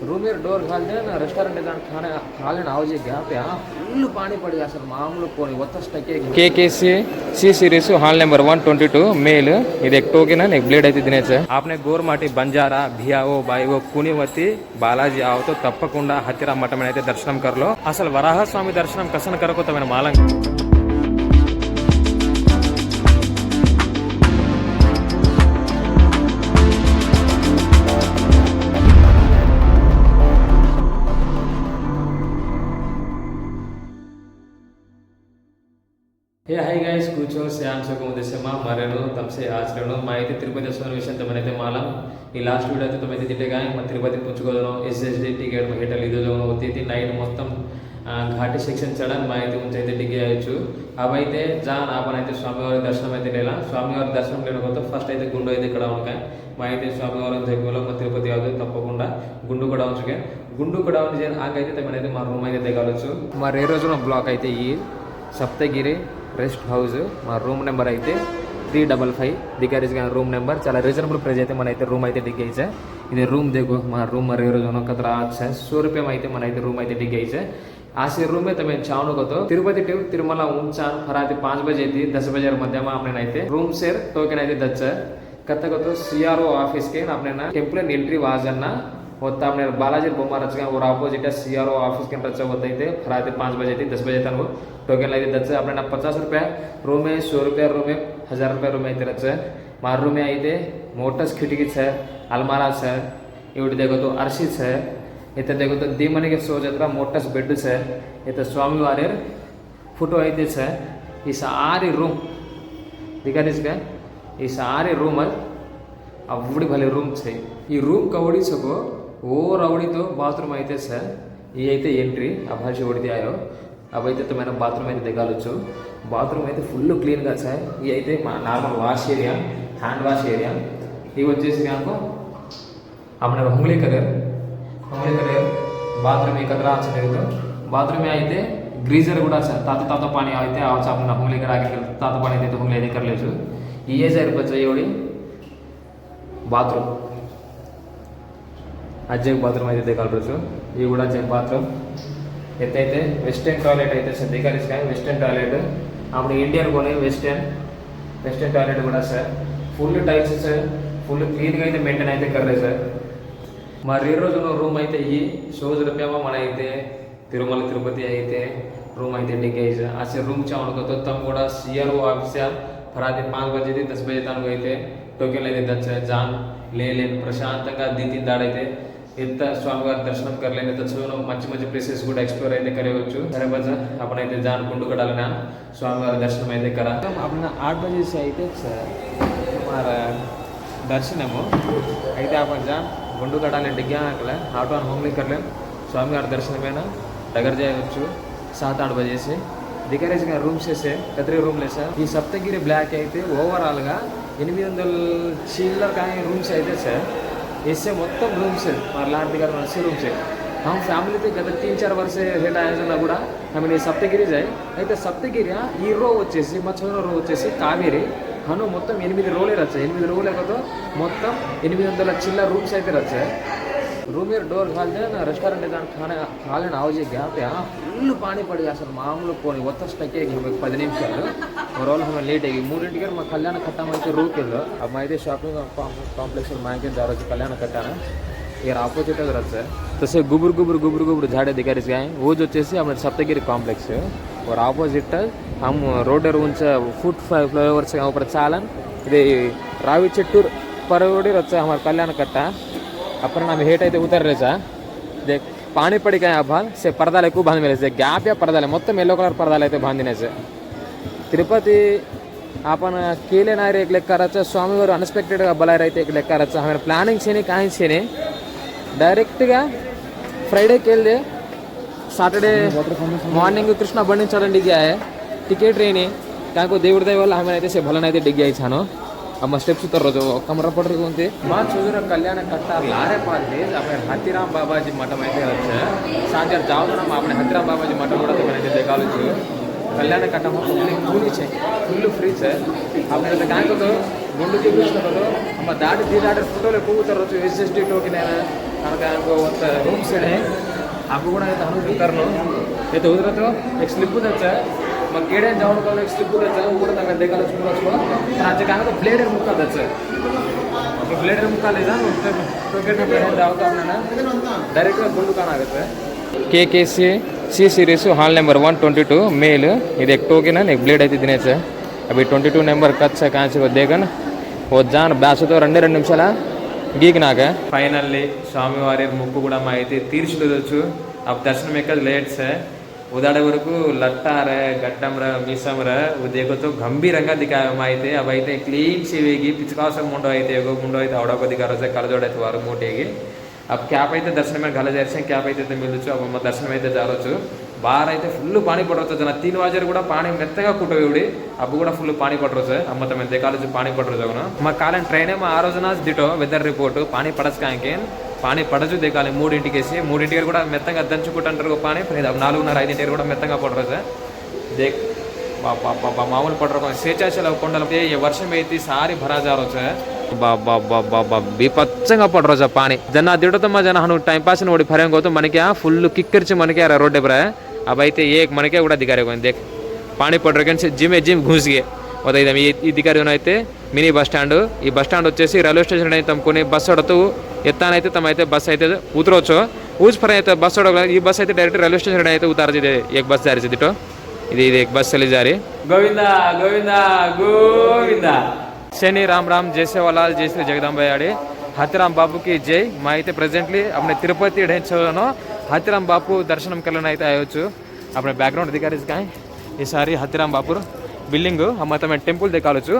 Room में door खाल दिया ना रेस्टोरेंट का खाने खाले ना आवजे क्या पे हाँ फुल पानी पड़ गया सर मामूल कोई वत्ता स्टके केकेसी सी सीरीज हाल नंबर 122 ఇది టోకెన్? బ్లేడ్ అయితే తినేచ్చా ఆపనే గోర్మాటి బంజారా భియావో ఓ కునివతి బాలాజీ ఆవుతో తప్పకుండా హత్యరా మఠం అయితే దర్శనం కర్లో. అసలు వరాహస్వామి దర్శనం కసన కరకోతమైన మాలం ఉద్దేశమా మరేను తమసే మా అయితే తిరుపతి వస్తున్న విషయం తమనైతే మాలం. ఈ లాస్ట్ వీడియో అయితే తమైతే తిట్టేగా మా తిరుపతి పుచ్చుకోదను. ఎస్ఎస్డి టికెట్ హెటల్ ఇది होती నైట్ మొత్తం ఘాటి సెక్షన్ చడన్ మా అయితే ఉంచి అయితే డిగ్గే అయ్యొచ్చు. అవైతే జాన్ ఆపనైతే అయితే స్వామివారి దర్శనం అయితే లేదా స్వామివారి దర్శనం లేకపోతే ఫస్ట్ అయితే గుండు అయితే ఇక్కడ ఉంటాయి మా అయితే స్వామివారి దగ్గరలో మా తిరుపతి కాదు తప్పకుండా గుండు కూడా ఉంచుకే. గుండు కూడా ఉంచి ఆకైతే తమనైతే మా రూమ్ అయితే దిగవచ్చు మా రే రోజున బ్లాక్ అయితే ఈ సప్తగిరి రెస్ట్ హౌస్ మా రూమ్ నెంబర్ అయితే త్రీ డబల్ ఫైవ్ దిగారేజ్ రూమ్ నెంబర్ చాలా రీజనబుల్ ప్రైస్ అయితే మనైతే రూమ్ అయితే దిగ్గైసే ఇది రూమ్ దిగు మన రూమ్ మరి ఈరోజు కథ ఆచ సో రూపాయం అయితే మనైతే రూమ్ అయితే దిగ్గైసే आशी रूम में तमें चावनो को तिरुपति टू तिरुमला ऊंचा फराती पांच बजे थी दस बजे मध्य में आपने नैते रूम शेर टोकन అయితే దచ్చ కత్తగతో సిఆర్ఓ ఆఫీస్కి అప్పుడైనా టెంపుల్ ఎంట్రీ వాజన్న होता अपने बालाजी बोमा रचगा और आपोजिट है सी आर ओ ऑफिस के रचा होता है रात पाँच बजे थी दस बजे तक टोकन लगे दस अपने पचास रुपया रूम है सौ रुपया रूम है हज़ार रुपये ರೂಮ್ ಐತಿರತ್ತೆ ಮಾರ್ ರೂಮೇ ಐತೆ ಮೋಟರ್ಸ್ ಕಿಟಕಿ ಸರ್ ಅಲ್ಮಾರಾ ಸರ್ ಇವ್ರು ದೇಗೋದು ಅರ್ಶಿ ಸರ್ ಇತ್ತ ದೇಗೋದು ದೀಮನಿಗೆ ಸೋಜ್ ಹತ್ರ ಮೋಟರ್ಸ್ ಬೆಡ್ ಸರ್ ಇತ್ತ ಸ್ವಾಮಿವಾರ್ಯರ್ ಫೋಟೋ ಐತೆ ಸರ್ ಈ ಸಾರಿ ರೂಮ್ ದಿಗಾರಿಸ್ಗೆ ಈ ಸಾರಿ ರೂಮಲ್ಲಿ ಅವ್ಡಿ ಭಲೇ ರೂಮ್ ಸೇ ಈ ರೂಮ್ ಕವಡಿ ಸಗೋ ಓ ರವಡಿತು ಬಾತ್ರೂಮ್ ಐತೆ ಸರ್ ಈ ಐತೆ ಎಂಟ್ರಿ ಆ ಭಾಷೆ ಹೊಡೆದಿ ಆಯೋ అవైతే మనం బాత్రూమ్ అయితే దిగాలొచ్చు బాత్రూమ్ అయితే ఫుల్ క్లీన్గా వచ్చాయి ఇవి అయితే మా normal wash area hand wash area. ఇవి వచ్చేసి నాకు అప్పుడు హుంగ్లీ కలర్. హుంగ్లీ కలర్. బాత్రూమ్ ఈ కలర్ ఆచరితో బాత్రూమే అయితే గ్రీజర్ కూడా తాత తాత పాని అయితే అవచ్చు అప్పుడు హుంగ్లీ కర తాత పాని అయితే హుంగ్లీ అయితే కరలేదు ఇయే సరిపోతుంది ఎవడి బాత్రూమ్. అజ్జయ్ బాత్రూమ్ అయితే కలపచ్చు. ఇవి కూడా అజ్జయ్ బాత్రూమ్. ఎత్తైతే వెస్టర్న్ టాయిలెట్ అయితే సార్. దిగాలి వెస్టర్న్ టాయిలెట్. అప్పుడు ఇండియన్ కొని వెస్టర్న్ వెస్టర్న్ టాయిలెట్ కూడా sir. Full tiles sir. Full క్లీన్గా అయితే మెయింటైన్ అయితే కర్లేదు సార్. మరి రీ రోజులో రూమ్ అయితే ఈ షోజ్ రూపాయమో మన అయితే తిరుమల తిరుపతి అయితే రూమ్ అయితే डिंगे సార్. అసలు రూమ్ చావునుకో తొత్తం కూడా సిఆర్ఓ ఆఫీసర్ ఫరాది పాంచ్ బజే దస్ బజే తనకు అయితే టోకెన్లు అయితే ఇద్దాం సార్ జాన్ లేలేని ప్రశాంతంగా దించిన దాడైతే ఎంత స్వామివారి దర్శనం కరలేని చూను మంచి మంచి ప్లేసెస్ కూడా ఎక్స్ప్లోర్ అయితే కరవచ్చు. సరేబాజా అప్పుడైతే గుండు కూడా స్వామివారి దర్శనం అయితే కదా అప్పుడు ఆట్ బజేసి అయితే దర్శనము. అయితే అప్పజ గుండు కడాలి డిగ్గా అక్కడ ఆటో హోమ్లీ కర్లేం స్వామివారి దర్శనమైనా? దగ్గర చేయవచ్చు. సాత్ ఆట్ బజేసి. దిగరేసిన రూమ్స్ వేసే కత్రి రూమ్లు వేసా. ఈ సప్తగిరి బ్లాక్ అయితే ఓవరాల్గా ఎనిమిది వందల చిల్లర్ కానీ రూమ్స్ అయితే సార్ इससे మొత్తం రూమ్స్ మరి లాంటి గారు अस्सी రూమ్స్ हम ఫ్యామిలీ తో గత తీన్ చార్ వర్ష హేట్ అయ్యాసన్నా కూడా ఆమె సప్తగిరి జాయ్ అయితే సప్తగిరి ఈ రో వచ్చేసి మచ్చన రో వచ్చేసి కావేరి హను మొత్తం ఎనిమిది రోలే రచ్చాయి ఎనిమిది రోలే కదా మొత్తం ఎనిమిది వందల చిల్లర రూమ్స్ అయితే రచ్చాయి ರೂಮಿಯರ್ ಡೋರ್ ಹಾಲಿದೆ ನಾ ರೆಸ್ಟೋರೆಂಟ್ ಇದ್ದಾನೆ ಖಾನೆ ಹಾಲಿನ ಅವಧಿ ಗ್ಯಾಪೆ ಫುಲ್ ಪಾನಿ ಪಡಿದೆ ಅಸಲು ಮಾಮೂಲು ಪೋನಿ ಒತ್ತಷ್ಟಕ್ಕೆ ಇರಬೇಕು ಪದಿ ನಿಮಿಷಗಳು ಬರೋಲ್ಲ ಆಮೇಲೆ ಲೇಟಾಗಿ ಮೂರಿಂಟಿಗೆ ಮತ್ತು ಕಲ್ಯಾಣ ಕಟ್ಟ ಮೈತೆ ರೂಕಿಲ್ಲ ಆ ಮೈದೆ ಶಾಪಿಂಗ್ ಕಾಂಪ್ಲೆಕ್ಸಲ್ಲಿ ಮಾಹಿತಿ ದಾರೋಜು ಕಲ್ಯಾಣ ಕಟ್ಟಾನ ఇక్కడ ఆపోజిట్ రాదు సార్ గుబురు గుబురు గుబురు గుబురు జాడే దిగారీస్ గాయ ఊజ్ వచ్చేసి ఆమె సప్తగిరి కాంప్లెక్స్ ఒక ఆపోజిట్ హమ్ రోడ్డు ఉంచ ఫుట్ ఫ్లైఓవర్స్ ఒకటి చాలా ఇది రావి చెట్టు పరవడి వచ్చే ఆమె కళ్యాణ కట్ట अपन हम हेट అయితే उतर रहे सा देख पानी पड़ी పరదాలు ఎక్కువ బాంధి మేలేసే గ్యాప్ యా పరదాలే మొత్తం ఎల్లో కలర్ పరదాలు అయితే బాంధినేసే తిరుపతి आपण केले नाही रे एक लेखाराचं स्वामीवर अनएक्सपेक्टेड बलायर అయితే एक लेखाराचं आम्ही ప్లానింగ్ చేయని కాయం చేయని డైరెక్ట్గా ఫ్రైడేకి వెళ్ళి సాటర్డే మార్నింగ్ కృష్ణ బండి చలం టికెట్ రేని కాకు దేవుడి దయ వల్ల ఆమె అయితే శుభలనైతే దిగ్గాయి చాను ನಮ್ಮ ಸ್ಟೆಪ್ಸ್ ತರೋದು ಕಮರ ಪಡ್ರಿಗೆ ಅಂತ ಮಾ ಚೂದರ ಕಲ್ಯಾಣ ಕಟ್ಟಾರ್ಲ ಆರೆ ಪಾತ್ರಿ ಅಪ್ಪ ಹತ್ತಿರಾಮ್ ಬಾಬಾಜಿ ಮಠం అయితే వచ్చా. సాయంత్రం జావుదనం అప్పుడు హతిరామ్ బాబాజీ మఠం కూడా మనకి దిగాలొచ్చు కళ్యాణ కట్టమ కూలి చే ఫుల్ ఫ్రీ సార్ అప్పుడు కాకపోతే గుండు చూపిస్తున్నారు అమ్మ దాటి తీరాడే ఫోటోలు ఎక్కువ తరచు ఎస్ఎస్టీ టోకెన్ అయినా కనుక ఒక రూమ్స్ అయినాయి అప్పుడు కూడా అయితే అనుకుంటారు అయితే ఉదరతో నెక్స్ట్ స్లిప్ తెచ్చా मग गेड्या जेवण करून एक स्लिप करायचं उघडत आहे देखायला स्लिप असतो आजचे काय होतं ब्लेड आहे मुक्का त्याचं ब्लेड आहे मुक्का लिहिला क्रिकेट जावत C C series hall number one twenty two ಮೇಲ್. ಇದು ಎಕ್ಟೋಗಿ ನಾನು ಬ್ಲೇಡ್ ಐತಿ ದಿನೇ ಸರ್ ಅಬ್ಬಿ ಟ್ವೆಂಟಿ ಟು ನಂಬರ್ ಕತ್ ಸರ್ ಕಾಣಿಸಿ ಬೇಗನ್ ಓದ್ಜಾನ್ ಬ್ಯಾಸದ ರೆಂಡೆ ರೆಂಡು ನಿಮಿಷ ಗೀಗ್ನಾಗ. ಫೈನಲ್ಲಿ ಸ್ವಾಮಿವಾರಿಯರ್ ಮುಗ್ಗು ಕೂಡ ಮಾಹಿತಿ ತೀರಿಸಿದ ಅಬ್ ದರ್ಶನ ಬೇಕಾದ್ರೆ ಲೇಟ್ ಸರ್ ఉదాడ వరకు లట్టార గడ్డంర మీసంర ఉదేగతో గంభీరంగా దిగామైతే అవైతే క్లీన్ ಶಿವೆಗಿ ಪಿಚಕಾಸ ಮುಂಡ ಐತೆ ಹೇಗೋ ಮುಂಡ ಐತೆ ಅವಡಕ ಅಧಿಕಾರ ಸೆ ಕಳಜೋಡ ಐತೆ ವಾರ ಮೂಟೆಗೆ ಅಪ್ ಕ್ಯಾಪ್ ಐತೆ ದರ್ಶನ ಮೇಲೆ ಗಲ క్యాప్ అయితే మిల్లుచు అమ్మ దర్శనం అయితే జారొచ్చు. బార్ అయితే ఫుల్ పాణి పట్టవచ్చు జన తీన్ వాజర్ కూడా పాణి మెత్తగా కుట్టవిడి అబ్బు కూడా ఫుల్ పాణి పడరోజు అమ్మ తమ కాలేజ్ పాణి పడరోజు మా కాలం ట్రైన్ మా ఆ రోజున దిటో వెదర్ రిపోర్ట్ పాణి పడస్కాంకేన్ పానీ పడచ్చు దిగాలి మూడింటికి వేసి మూడింటికి కూడా మెత్తంగా దంచుకుంటుంటారు పానీ. నాలుగున్నర ఐదింటికి కూడా మెత్తంగా పడరు దే బాబా మామూలు పడరు కొండలకి ఈ వర్షం అయితే సారి భరాజారు బాబా బీపచ్చంగా సార్ పాని. జన దిడతమ్మ జన నువ్వు టైం పాస్ ఓడి ఫరేం కోతు మనకి ఫుల్ కిక్కర్చి మనకి రోడ్డే బ్రా. अब आई थे మనకే కూడా मन के उड़ा दिखा रहे देख జిమ్ पड़ रखे जिम जिम घुस गए దిగారు అయితే మినీ బస్ స్టాండ్. ఈ బస్ స్టాండ్ వచ్చేసి రైల్వే స్టేషన్ అయితే అమ్ముకుని బస్సు అడుతూ ఎత్తాన తమ అయితే బస్ అయితే ఊతరవచ్చు. ఊజ్పరం అయితే బస్ చూడగల ఈ బస్ అయితే డైరెక్ట్ రైల్వే స్టేషన్ రెడీ అయితే ఉతారు ఏ బస్ జారి చేద్దో ఇది ఇది బస్ వెళ్ళి జారి. గోవింద గోవింద గోవింద. శని రామ్ రామ్ జేసే వాళ్ళ జేసే జగదాంబయ్యాడి హతిరామ్ బాబుకి జై. మా అయితే ప్రజెంట్లీ అప్పుడు తిరుపతి ఎడించను హతిరామ్ బాపు దర్శనం కళ్ళని అయితే అయ్యవచ్చు అప్పుడు బ్యాక్గ్రౌండ్ అధికారి ఈసారి హతిరామ్ బాపు బిల్డింగ్ ఆ మొత్తం టెంపుల్ దిగాలొచ్చు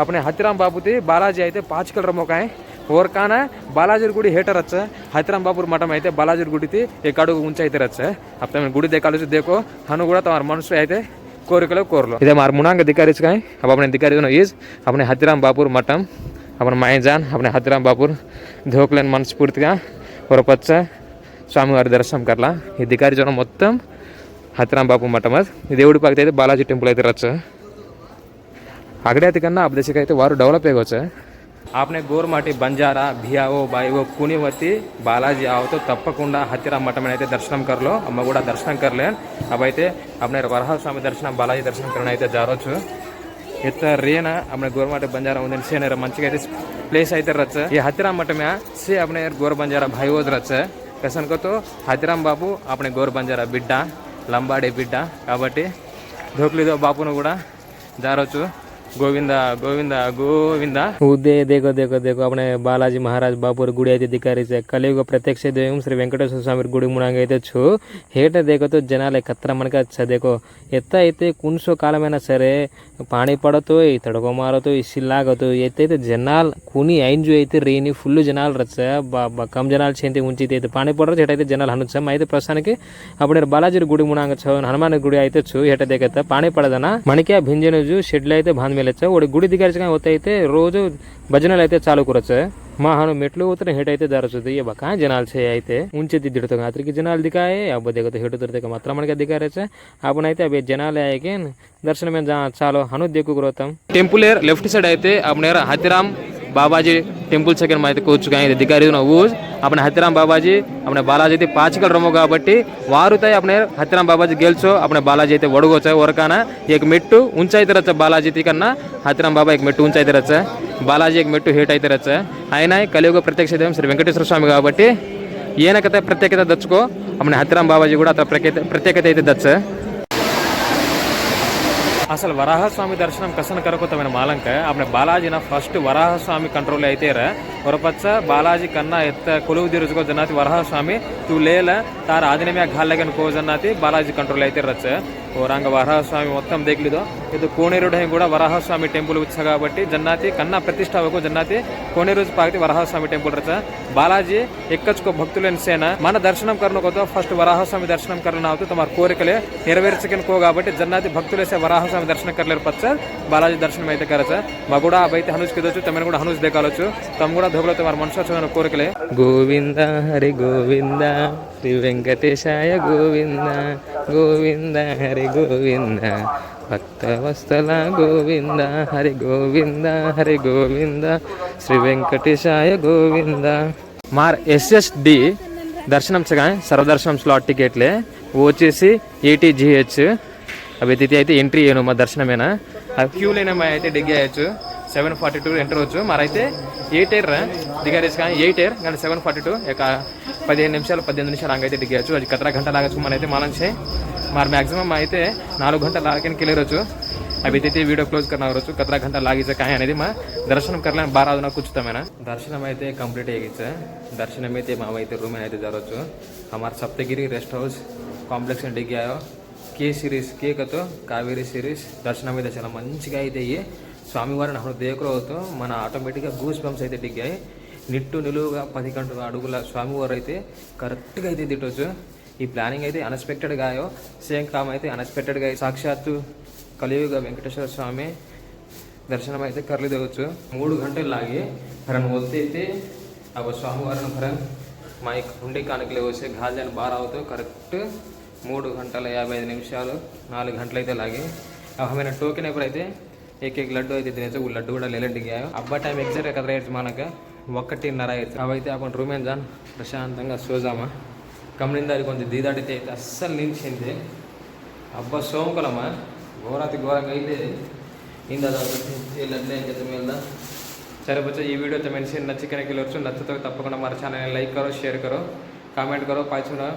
అప్పుడు హతిరామ్ బాబుది బాలాజీ అయితే పాచికల్ రమ్మకాయ ఓర్కాన బాలాజీర్గుడి హేటర్ వచ్చా హైదరాబాబుర్ మఠం అయితే బాలాజీ బాలాజీర్గుడి ఎక్కడో ఉంచైతే రచ్చ అప్పుడు గుడి దేకాలు దేకో హను కూడా తమ మనుషులు అయితే కోరికలో కోరలో ఇదే మా మునాంగ దికారిస్ కానీ అప్పుడు దికారిస్ ఈజ్ అప్పుడు హతిరాం బాపూర్ మఠం అప్పుడు మాయజాన్ అప్పుడు హతిరాం బాపూర్ ధోకులని మనస్ఫూర్తిగా పొరపచ్చ స్వామివారి దర్శనం కర్లా ఈ దికారి జనం మొత్తం హతిరాం బాపు మఠం అది దేవుడి పక్కన అయితే బాలాజీ టెంపుల్ అయితే రచ్చ అక్కడైతే కన్నా ఆ ప్రదేశకైతే వారు డెవలప్ అయ్యవచ్చు આપને గోరుమాటి బంజారా భియావో బాయివో కూనివతి బాలాజీ ఆవుతో తప్పకుండా హత్యరా మఠం అయితే దర్శనం కర్లో. అమ్మ కూడా దర్శనం కర్లే. అవైతే అప్పుడే వరహస్వామి దర్శనం బాలాజీ దర్శనం కరణ అయితే జారొచ్చు. ఇత రేన అప్పుడే గోరుమాటి బంజారా ఉందని సేనర మంచిగా అయితే ప్లేస్ అయితే రచ్చ. ఈ హత్యరా మఠమే సే అప్పుడే గోరు బంజారా భైవోజ్ రచ్చ. కసన్కతో హతిరామ్ బాబు అప్పుడే గోరు బంజారా బిడ్డ లంబాడే బిడ్డ. కాబట్టి ధోక్లిదో బాపును కూడా జారొచ్చు. ગોવિંદા ગોવિંદા ગોવિંદા. ઉદે દેખો દેખો દેખો. આપણે బాలాజీ మహారాజ్ బాపూర్ గుడి అయితే దిగారి కలియుగ ప్రత్యక్ష దైవం శ్రీ వెంకటేశ్వర స్వామి గుడి మునంగా అయితే చూ హేట దేకతో జనాలు కత్ర మనకి చదేకో ఎత్త అయితే కుంచో కాలమైనా సరే పాణి పడతో ఈ తడగో మారతో ఈ సిల్లాగతో ఎత్తైతే జనాలు కుని ఐంజు అయితే రేని ఫుల్ జనాలు రచ్చ బా కమ్ జనాలు చేతి ఉంచితే అయితే పాణి పడరు ఎటైతే జనాలు హనుచ్చం అయితే ప్రస్తుతానికి అప్పుడు బాలాజీ గుడి మునంగా చూ హనుమాన్ గుడి అయితే చూ ఎట దేకత పాణి పడదనా మనకి ఆ భింజనుజు షెడ్లు అయితే బాంధ వెళ్ళొచ్చు ఒకటి గుడి దిగాల్సిన అయితే రోజు భజనలు అయితే చాలు కూరొచ్చు మాహను మెట్లు ఉతర హెట్ అయితే జరచదు ఏ బకా జనాలు చే అయితే. ఉంచేది దిడుతాం అతనికి జనాలు దిగాయే. అబ్బో దిగతో హెట్ ఉతరతాయి మాత్రం మనకి దిగారేచే అప్పుడైతే అవి జనాలు అయ్యాకే దర్శనమే చాలు హను దిగ్గుకురోతాం టెంపుల్ లేఫ్ట్ సైడ్ అయితే అప్పుడు హతిరామ్ బాబాజీ టెంపుల్స్ సెకండ్ మన అయితే కూర్చుగా ఇది దిగారీదిన ఊజ్ આપણે బాబాజీ બાબાજી આપણે બાલાજીથી પાંચ కాబట్టి వారుతాయి. કાબట్టి వారు హతిరామ్ బాబాజీ గెల్చో આપણે బాలాజీ అయితే ఒడగొచ్చా ఒరకాన. ఏక మెట్టు ఉంచైతే రచ్చ బాలాజీ కన్నా హతిరామ్ బాబా ఏక మెట్టు ఉంచైతే రచ్చ బాలాజీ ఏక మెట్టు హీట్ అయితే రచ్చ ఆయన కలియుగ ప్రత్యక్ష శ్రీ వెంకటేశ్వర స్వామి కాబట్టి ఈయనకైతే ప్రత్యేకత దచ్చుకో అప్పుడు హతిరామ్ బాబాజీ కూడా అతను ప్రత్యేకత అయితే దచ్చ. అసలు వరాహస్వామి దర్శనం కసన కరకుతమైన మాలంక. అప్పుడు బాలాజీన ఫస్ట్ వరాహస్వామి కంట్రోల్ అయితేరా ఒరపచ్చ బాలాజీ కన్నా ఎత్త కొలువు దిరుచుకో జన్నాతి వరాహస్వామి. తూ లేల తార ఆదినమే ఘాళ్ళగన్ కో జన్నాతి బాలాజీ కంట్రోల్ అయితే రచ్చ ఓ రంగ వరాహస్వామి మొత్తం దేగ్లిదో ఇది కోనేరుడే కూడా వరాహస్వామి టెంపుల్ వచ్చా కాబట్టి జన్నాతి కన్నా ప్రతిష్టావకు జన్నాతి కోనేరు పాగితే వరాహస్వామి టెంపుల్ రచ్చ బాలాజీ ఎక్కచ్చుకో భక్తులేని సేన. మన దర్శనం కరణకోతో ఫస్ట్ వరాహస్వామి దర్శనం కరణ అవుతూ తమ కోరికలే నెరవేర్చకనుకో కాబట్టి జన్నాతి భక్తులేసే వరాహస్వామి તમે దర్శనం కర్లేరు పచ్చ బాలాజీ దర్శనం అయితే కరచ కూడా ఆ బయట హనుజ్ కిదొచ్చు తమ కూడా హనుజ్ దేకాలొచ్చు. తమ కూడా ధోబలో తమ మనసోచ్చిన కోరికలే. గోవింద హరి గోవింద శ్రీ వెంకటేశాయ గోవింద గోవింద హరి గోవింద భక్త వస్తల గోవింద హరి గోవింద హరి గోవింద శ్రీ వెంకటేశాయ గోవింద. మార్ ఎస్ఎస్డి దర్శనం సర్వదర్శనం స్లాట్ టికెట్లే వచ్చేసి ఏటీజీహెచ్ అవి తిథి అయితే ఎంట్రీ అయ్యాను మా దర్శనమేనా? ఆ క్యూ లేనమ్మా అయితే డిగ్గి అయ్యచ్చు సెవెన్ ఫార్టీ టూ ఎంటర్ అవచ్చు మరైతే ఎయిట్ ఎయిర్ దిగారేసి కానీ ఎయిట్ ఎయిర్ కానీ సెవెన్ ఫార్టీ టూ ఒక పదిహేను నిమిషాలు పద్దెనిమిది నిమిషాలు లాగైతే దిగచ్చు అది కతరా గంట లాగచ్చు మనైతే మనసే మరి మాక్సిమం అయితే నాలుగు గంటల లాగానే కెళ్ళరచ్చు అవి అయితే వీడియో క్లోజ్ కన్నా అవ్వచ్చు. కత్రా గంట లాగేసే కానీ అనేది మా దర్శనం కర్లని బారాదున కూర్చుతామేనా? దర్శనం అయితే కంప్లీట్ అయ్యేచ్చా దర్శనం అయితే మామైతే రూమ్ అయితే జరగచ్చు. మరి సప్తగిరి రెస్ట్ హౌస్ కాంప్లెక్స్ డిగ్గాయో కే సిరీస్ కేకతో కావేరీ సిరీస్ దర్శనం అయితే చాలా మంచిగా అయితే అయ్యి స్వామివారిని హృదయకులతో మన ఆటోమేటిక్గా గూస్ బంప్స్ అయితే దిగాయి. నిట్టు నిలువుగా పది గంటల అడుగుల స్వామివారు అయితే కరెక్ట్గా అయితే తిట్టవచ్చు ఈ ప్లానింగ్ అయితే అన్ఎక్స్పెక్టెడ్గాయో సేమ్ కామ్ అయితే అన్ఎక్స్పెక్టెడ్గా సాక్షాత్తు కలియుగ వెంకటేశ్వర స్వామి దర్శనం అయితే కర్లు తెగవచ్చు మూడు గంటలు లాగి ఫరన్ వద్దైతే అవ స్వామివారిని ఫరన్ మా ఉండే కానుకలు వేసే గాజాన్ని అని అవుతూ కరెక్ట్ మూడు గంటల యాభై ఐదు నిమిషాలు నాలుగు గంటలైతే లాగి. అవమైన టోకెన్ ఎప్పుడైతే ఏకేక్ లడ్డు అయితే తినేసి లడ్డు కూడా లేలెట్ దిగాయో అబ్బా టైం ఎగ్జాక్ట్ కదా రేట్స్ మనకు. ఒక్కటిన్నర అయితే అవైతే అప్పుడు రూమే జాన్? ప్రశాంతంగా సోజామా. కమ్మిందారి కొంచెం దీదాటితే అయితే అస్సలు నిలిచింది. అబ్బా సోంకులమ్మా ఘోరాతి ఘోరంగా అయితే ఇందా వెళ్ళట్లే అని చెప్పి ఈ వీడియో అయితే మెన్షన్ नच्ची कनेक्ट నచ్చతో తప్పకుండా तो तपकड़ा లైక్ चैनल షేర్ करो కామెంట్ కరో कमेंट करो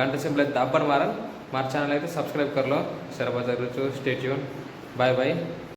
గంట సింబల్ అయితే దాబ్బర్ మారన్ మన ఛానల్ అయితే సబ్స్క్రైబ్ కర్లో సరే బచ్చా స్టేట్యూన్ బాయ్ బాయ్.